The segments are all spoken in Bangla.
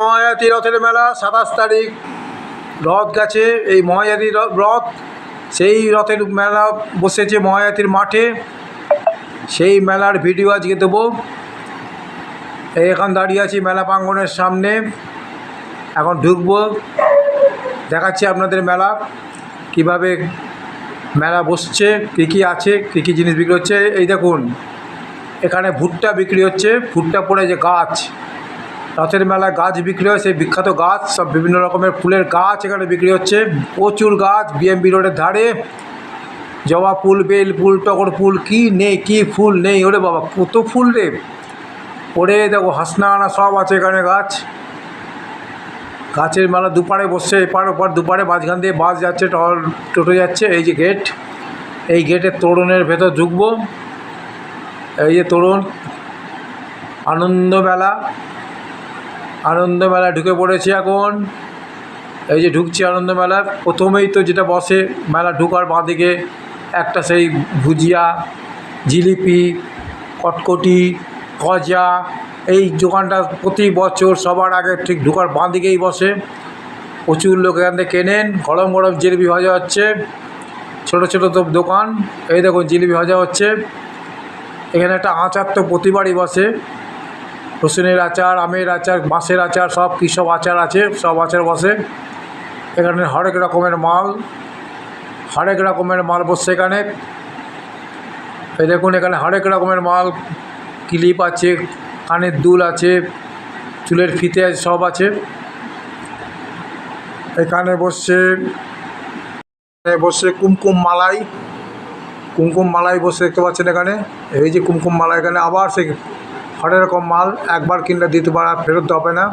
মহায়াতি রথের মেলা, সাতাশ তারিখ রথ গেছে। এই মহায়াতি রথ, সেই রথের মেলা বসেছে মহায়াতির মাঠে। সেই মেলার ভিডিও আজকে দেবো। এখন দাঁড়িয়ে আছি মেলা প্রাঙ্গনের সামনে। এখন ঢুকবো, দেখাচ্ছি আপনাদের মেলা। কীভাবে মেলা বসছে, কী কী আছে, কী কী জিনিস বিক্রি হচ্ছে। এই দেখুন, এখানে ভুট্টা বিক্রি হচ্ছে। ভুট্টা পড়ে যে গাছ। রথের মেলায় গাছ বিক্রি হয়, সেই বিখ্যাত গাছ, সব বিভিন্ন রকমের ফুলের গাছ এখানে বিক্রি হচ্ছে। প্রচুর গাছ বিএমবি রোডের ধারে। জবা ফুল, বেল ফুল, টগর ফুল, কি নেই, কি ফুল নেই, ওরে বাবা, কত ফুল রে। ওরে দেখো হাসনা আনা সব আছে এখানে গাছ। গাছের মেলা দুপারে বসছে, এপার ওপার দুপারে মাঝখান দিয়ে বাস যাচ্ছে টোটো যাচ্ছে, এই যে গেট এই গেটের তোরণের ভেতর ঢুকবো। এই যে তোরণ, আনন্দ মেলা আনন্দ মেলা ঢুকে পড়েছি এখন। এই যে ঢুকছি আনন্দ মেলা প্রথমেই তো যেটা বসে, মেলা ঢুকার বাঁদিকে একটা সেই ভুজিয়া, জিলিপি, কটকটি, গজা, এই দোকানটা প্রতি বছর সবার আগে ঠিক ঢুকার বাঁদিকেই বসে। প্রচুর লোক এখান থেকে কেনেন, গরম গরম জিলিপি ভাজা হচ্ছে। ছোটো ছোটো তো দোকান, এই দেখুন জিলিপি ভাজা হচ্ছে। এখানে একটা আচার তো প্রতিবারই বসে। রসুনের আচার আমের আচার বাঁশের আচার সব কী সব আচার আছে সব আচার বসে। এখানে হরেক রকমের মাল হরেক রকমের মাল বসছে এখানে। এই দেখুন এখানে হরেক রকমের মাল ক্লিপ আছে কানের দুল আছে চুলের ফিতে আছে, সব আছে। এখানে বসছে বসছে কুমকুম মালাই। কুমকুম মালাই বসে দেখতে পাচ্ছেন এখানে। এই যে কুমকুম মালাই এখানে আবার সেই হরেক রকম মাল একবার কিনলে দ্বিতীয়বার আর ফেরত হবে না।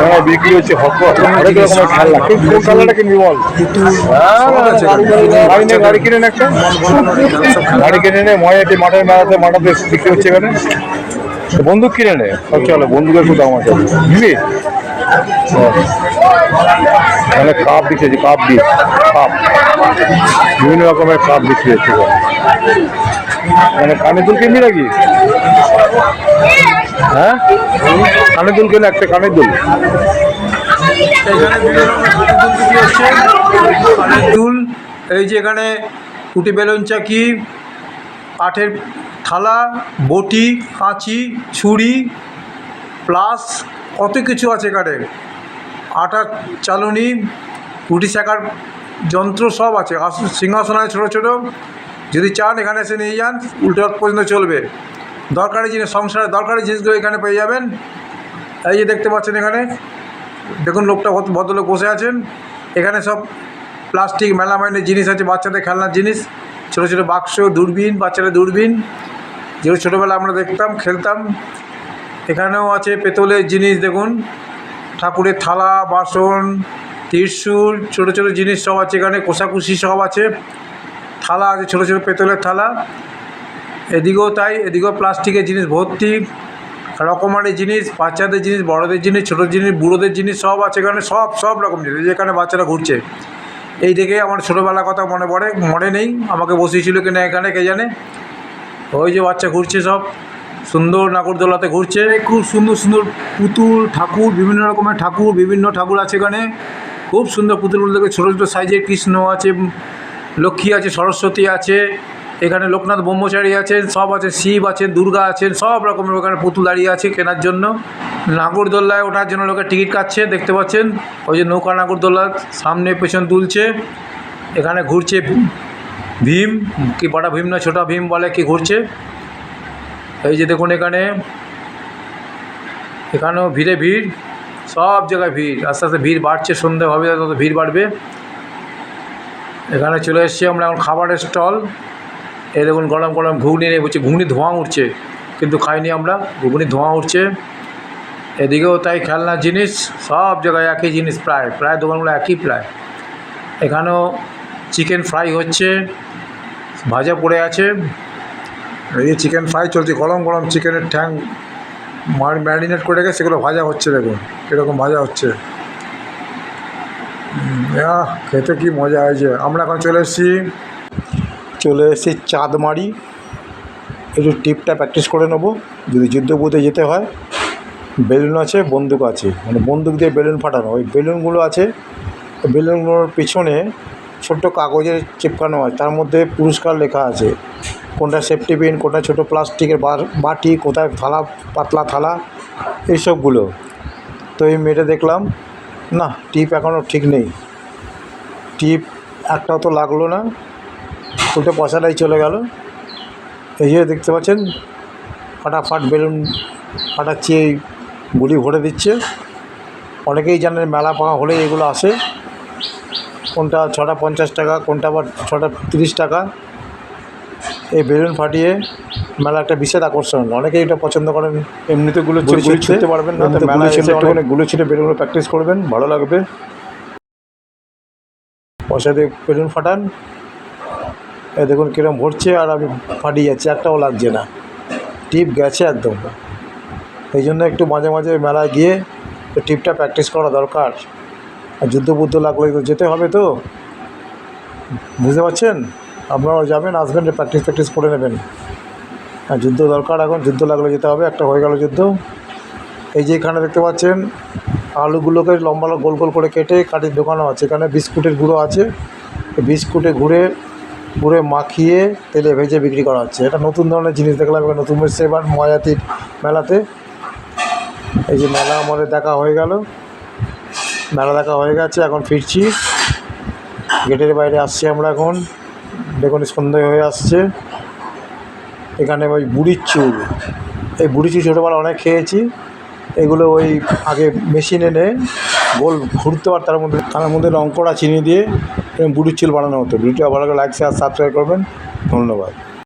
হ্যাঁ বিক্রি হচ্ছে খেলনা? কিনবি বল? আছে গাড়ি কিনে নে একটা গাড়ি কিনে নে ময়াটি মাঠের মেলাতে মাঠাতে বিক্রি হচ্ছে এখানে। বন্দুক কিনে নে চলে বন্দুকের খুব দাম আছে। বুঝলি এখানে কাপ বিক্রি কাপ ডিস কাপ বিভিন্ন রকমের কাপ বিক্রি মানে কানের দুল কিনবি নাকি? হ্যাঁ? কানে দুল কিনে একটা কানের দুল। দুল, এই যে এখানে কুটি বেলুন চাকি, কাঠের থালা, বটি, কাঁচি, ছুরি, প্লাস কত কিছু আছে এখানে? আটার চালনি রুটি শেখার যন্ত্র সব আছে। সিংহাসন আছে ছোটো ছোটো। যদি চান, এখানে এসে নিয়ে যান, উল্টো পর্যন্ত চলবে। দরকারি জিনিস সংসারের দরকারি জিনিসগুলো এখানে পেয়ে যাবেন। এই যে দেখতে পাচ্ছেন এখানে, দেখুন লোকটা ভদ্র- ভদ্রলোক বসে আছেন। এখানে সব প্লাস্টিক, মেলামাইনের জিনিস আছে, বাচ্চাদের খেলনার জিনিস। ছোটো ছোটো বাক্স, দূরবীন বাচ্চাদের দূরবীন। যেগুলো ছোটোবেলা আমরা দেখতাম, খেলতাম। এখানেও আছে পেতলের জিনিস, দেখুন। ঠাকুরের থালা, বাসন, ত্রিশূল, ছোটো ছোটো জিনিস সব আছে এখানে, কোষাকুষি সব আছে। থালা আছে, ছোটো ছোটো পেতলের থালা। এদিকেও তাই, এদিকেও প্লাস্টিকের জিনিস ভর্তি। রকমারি জিনিস, বাচ্চাদের জিনিস, বড়দের জিনিস, ছোটো জিনিস, বুড়োদের জিনিস সব আছে এখানে, সব সব রকম জিনিস। যেখানে বাচ্চারা ঘুরছে। এই দেখে আমার ছোটোবেলার কথা মনে পড়ে, মনে নেই। আমাকে বসিয়েছিল কিনা এখানে, কে জানে? ওই যে বাচ্চা ঘুরছে সব। সুন্দর নাগরদোলাতে ঘুরছে। খুব সুন্দর সুন্দর পুতুল, ঠাকুর, বিভিন্ন রকমের ঠাকুর, বিভিন্ন ঠাকুর আছে এখানে। খুব সুন্দর পুতুলগুলো দেখে ছোটো ছোটো সাইজের কৃষ্ণ আছে, লক্ষ্মী আছে, সরস্বতী আছে, এখানে লোকনাথ ব্রহ্মচারী আছেন, সব আছে, শিব আছেন, দুর্গা আছেন, সব রকমের ওখানে পুতুল দাঁড়িয়ে আছে কেনার জন্য। নাগরদোল্লায় ওঠার জন্য লোকে টিকিট কাটছে, দেখতে পাচ্ছেন? ওই যে নৌকা নাগরদোল্লা সামনে পেছন তুলছে এখানে ঘুরছে ভীম? কি বড়া ভীম না, ছোটা ভীম বলে কি ঘুরছে? এই যে দেখুন এখানে, এখানেও ভিড়ে ভিড়, সব জায়গায় ভিড়, আস্তে আস্তে ভিড় বাড়ছে, সন্ধে হবে তত ভিড় বাড়বে। এখানে চলে এসেছি আমরা এখন খাবারের স্টল। এই দেখুন গরম গরম ঘুগনি নিয়ে বলছি ঘুগনি ধোঁয়া উঠছে, কিন্তু খাইনি আমরা, ঘুগনি ধোঁয়া উঠছে। এদিকেও তাই খেলনার জিনিস, সব জায়গায় একই জিনিস প্রায় প্রায় দোকানগুলো একই প্রায়। এখানেও চিকেন ফ্রাই হচ্ছে, ভাজা পড়ে আছে। এই চিকেন ফ্রাই চলছে, গরম গরম চিকেনের ঠ্যাং ম্যারিনেট করে রেখে সেগুলো ভাজা হচ্ছে, দেখুন কীরকম ভাজা হচ্ছে। খেতে কি মজা হয়েছে আমরা এখন চলে এসেছি চলে এসেছি চাঁদমারি। একটু টিপটা প্র্যাকটিস করে নেব, যদি যুদ্ধপুতে যেতে হয়। বেলুন আছে, বন্দুক আছে মানে বন্দুক দিয়ে বেলুন ফাটানো। ওই বেলুনগুলো আছে বেলুনগুলোর পিছনে ছোট্ট কাগজের চিপকানো আছে, তার মধ্যে পুরস্কার লেখা আছে। কোনটা সেফটি পিন কোনটা ছোটো প্লাস্টিকের বাটি, কোথায় থালা, পাতলা থালা, এইসবগুলো। তো এই মেয়েটা দেখলাম, না টিপ এখনও ঠিক নেই। টিপ একটাও তো লাগল না। উল্টে পয়সাটাই চলে গেল। এই যে দেখতে পাচ্ছেন, ফাটাফাট বেলুন ফাটাচ্ছি, এই গুলি ভরে দিচ্ছে। অনেকেই জানেন মেলা পাওয়া হলে এগুলো আসে। কোনটা ছটা পঞ্চাশ টাকা, কোনটা আবার ছটা তিরিশ টাকা। এই বেলুন ফাটিয়ে মেলা একটা বিশেষ আকর্ষণ। অনেকেই এটা পছন্দ করেন। এমনিতে গুলো ছুটতে পারবেন না মেলা গুলি ছুটে বেলুনগুলো প্র্যাকটিস করবেন ভালো লাগবে। পয়সা দিয়ে বেলুন ফাটান। এ দেখুন কীরকম ভরছে আর আমি ফাটিয়ে যাচ্ছি একটাও লাগছে না। টিপ গেছে একদম। এই জন্য একটু মাঝে মাঝে মেলায় গিয়ে তো টিপটা প্র্যাকটিস করা দরকার। আর যুদ্ধ বুদ্ধ লাগলে তো যেতে হবে তো। বুঝতে পারছেন? আপনারাও যাবেন, আসবেন প্র্যাকটিস প্র্যাকটিস করে নেবেন। হ্যাঁ যুদ্ধ দরকার এখন, যুদ্ধ লাগলে যেতে হবে, একটা হয়ে গেল যুদ্ধ। এই যে এখানে দেখতে পাচ্ছেন, আলুগুলোকে লম্বা গোল গোল করে কেটে কাঠির দোকানও আছে। এখানে বিস্কুটের গুঁড়ো আছে। বিস্কুটে ঘুরে ঘুরে মাখিয়ে তেলে ভেজে বিক্রি করা হচ্ছে। এটা নতুন ধরনের জিনিস দেখলাম, এবার নতুন এবার ময়াতির মেলাতে। এই যে মেলা আমাদের দেখা হয়ে গেল। মেলা দেখা হয়ে গেছে, এখন ফিরছি। গেটের বাইরে আসছি আমরা এখন। দেখুন, সন্ধ্যে হয়ে আসছে। এখানে ওই বুড়ির চুল। এই বুড়ি চুল ছোটোবেলা অনেক খেয়েছি। এগুলো ওই আগে মেশিন এনে গোল ঘুরতে পার, তার মধ্যে তার মধ্যে রং করা চিনি দিয়ে বুড়ির চুল বানানো হতো। ভিডিওটা ভালো করে লাইক শেয়ার সাবস্ক্রাইব করবেন। ধন্যবাদ।